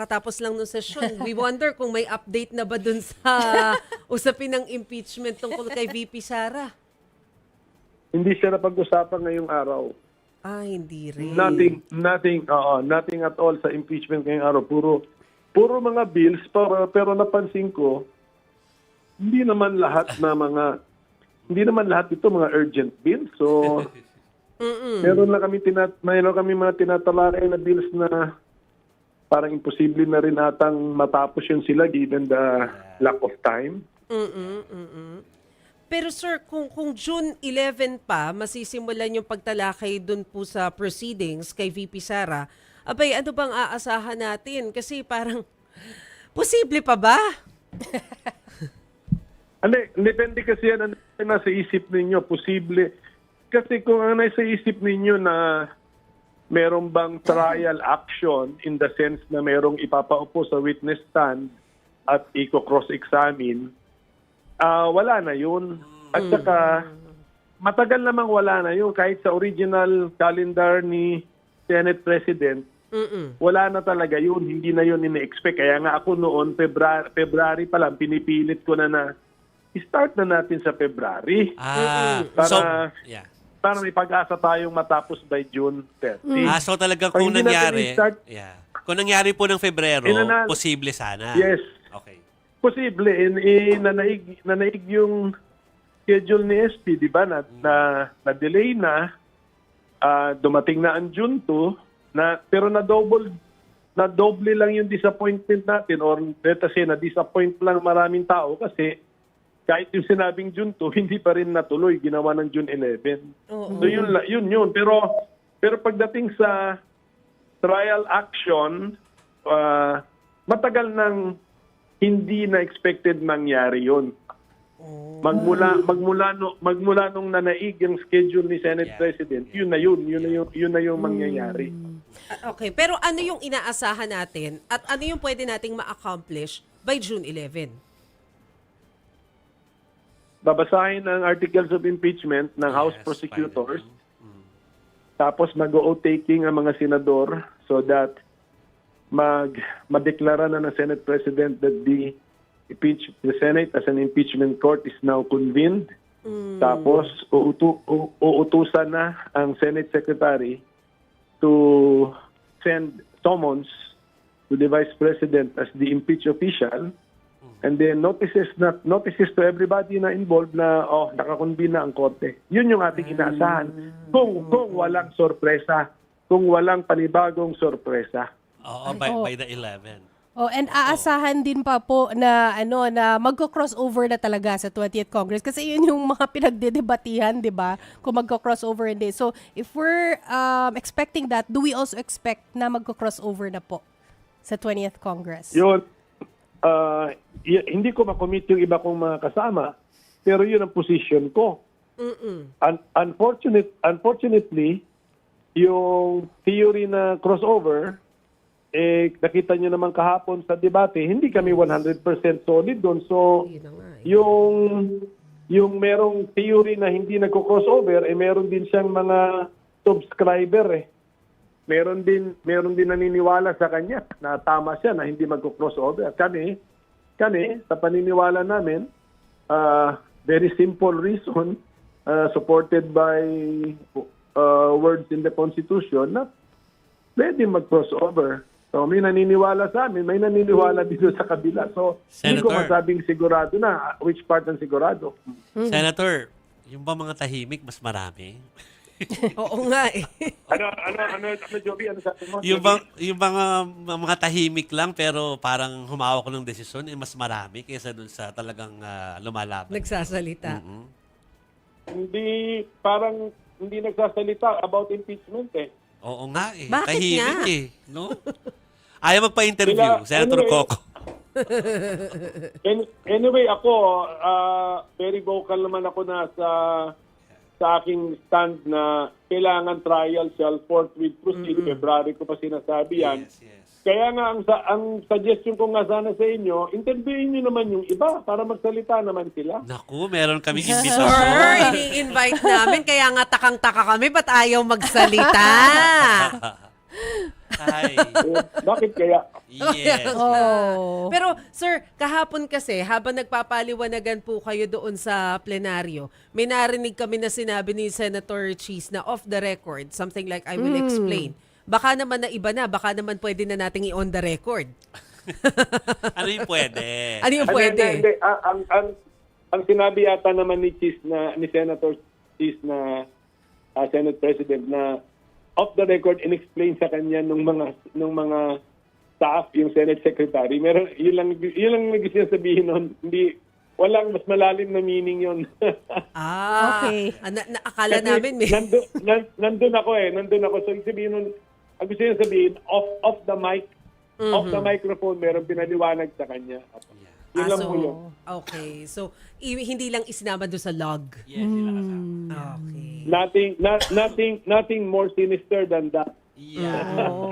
kakatapos lang ng sesyon. We wonder kung may update na ba dun sa usapin ng impeachment tungkol kay VP Sara. Hindi siya napag-usapan ngayong araw. Ah, hindi rin. Nothing, nothing, oo, nothing at all sa impeachment ngayong araw. Puro, puro mga bills, pero, pero napansin ko, hindi naman lahat na mga, hindi naman lahat ito mga urgent bills. So, meron na kami, tinat, meron kami mga tinatalakay na bills na parang imposible na rin atang matapos yun sila given the lack of time. Mm-mm, mm-mm. Pero sir, kung, kung June 11 pa, masisimulan yung pagtalakay dun po sa proceedings kay VP Sara, abay, ano bang aasahan natin? Kasi parang, posible pa ba? Ano, depende kasi yan ano yung nasa isip ninyo, posible. Kasi kung ang nasa isip ninyo na meron bang trial action in the sense na merong ipapaupo sa witness stand at i-cross-examine, ah wala na yun. At saka, matagal namang wala na yun. Kahit sa original calendar ni Senate President, Mm-mm. wala na talaga yun. Hindi na yun ini-expect. Kaya nga ako noon, February, February pa lang, pinipilit ko na na start na natin sa February Ah, Para- so, yeah. Para may pag-asa tayong matapos by June 30. Ah, so talaga Pag kung natin nangyari, i-start- yeah. Kung nangyari po ng Febrero, Inanal- posible sana. Yes. Okay. Posible, in, in, nanaig, nanaig yung schedule ni SP, di ba, na, na, na-delay na, ah, dumating na ang June 2, na, pero na-double, na-double lang yung disappointment natin or let us say, na-disappoint lang maraming tao kasi kahit yung sinabing June 2, hindi pa rin natuloy, ginawa ng June 11. Oo. So yun, yun yun. Pero, pero pagdating sa trial action, ah, matagal nang hindi na expected mangyari yun. Magmula magmula no, magmula nung nanaig yung schedule ni Senate Yeah. President, yun na yun, yun na yung yun na yung mangyayari. Ah, Okay, pero ano yung inaasahan natin at ano yung pwede nating ma-accomplish by June 11? Babasahin ang articles of impeachment ng House Yes, prosecutors. finally. Tapos mag-o taking ang mga senador so that mag madeklara na ng Senate President that the impeach the Senate as an impeachment court is now convened. Tapos uutu, u- uutusan na ang Senate Secretary to send summons to the Vice President as the impeach official and then notices na notices to everybody na involved na oh nakakonvene na ang korte. Yun yung ating inaasahan. Kung kung walang sorpresa, kung walang panibagong sorpresa. Oo, by, by the 11. Oh, and aasahan din pa po na ano na magko-crossover na talaga sa 20th Congress kasi yun yung mga pinagdedebatihan, 'di ba? Kung magko-crossover hindi. So, if we're um, expecting that, do we also expect na magko-crossover na po sa 20th Congress? Yun, ah, y- hindi ko makomit yung iba kong mga kasama, pero yun ang position ko. Un- unfortunate, unfortunately, yung theory na crossover, eh, nakita nyo naman kahapon sa debate, hindi kami 100% solid doon. So, eh. yung yung merong theory na hindi nagko-crossover, eh meron din siyang mga subscriber eh. Meron din meron din naniniwala sa kanya na tama siya na hindi magko-crossover. Kami, kami sa paniniwala namin, uh, very simple reason uh, supported by uh, words in the Constitution na pwede mag-crossover. So may naniniwala sa amin, may naniniwala dito sa kabila. So hindi ko Senator. masabing sigurado na which part ang sigurado. Senator, yung ba mga tahimik, mas marami? Oo nga eh. Ano ano ano ano Joby, ano sabi mo? yung bang, yung mga, mga tahimik lang pero parang humawak ng desisyon, eh, mas marami kaysa dun sa talagang ah, lumalaban. Nagsasalita. Mhm. Hindi parang hindi nagsasalita about impeachment eh. Oo nga eh. Bakit tahimik nga? eh. No? Ayaw magpa-interview, Sila- Senator anyway, Coco. An- anyway, ako ah, very vocal naman ako na sa sa aking stand na kailangan trial shall forthwith proceed. February ko pa sinasabi yan. Yes, yes. Kaya nga ang sa- ang suggestion ko nga sana sa inyo, interviewin niyo naman yung iba para magsalita naman sila. Naku, meron kaming Sir, invitation. ini-invite namin kaya nga takang-taka kami ba't ayaw magsalita? Ay, Eh, bakit kaya? yes. Oh. Pero sir, kahapon kasi habang nagpapaliwanagan po kayo doon sa plenaryo, may narinig kami na sinabi ni Senator Cheese na off the record, something like I will explain. Baka naman na iba na, baka naman pwede na nating i-on the record. ano yung pwede? Ano yung Ano, pwede? Hindi, hindi. Ang, ang, ang, ang sinabi yata naman ni Cheese na ni Senator Cheese na ah, Senate President na off the record inexplain sa kanya nung mga nung mga staff yung Senate Secretary. Meron yun lang yun lang nag sabihin noon. Hindi walang mas malalim na meaning yon. Ah, Okay. ah, na, na- akala namin may... nandun, nan, nandun ako eh, nandun ako. So, sabihin nun, ang gusto niya sabihin, off, off the mic, off the microphone, meron pinaliwanag sa kanya. Yun Ah, lang so, po yun. Okay. So, i- hindi lang isinama doon sa log. Yes, yun ang kasama. Okay. Nothing, not, nothing, nothing more sinister than that. Yeah. Oh.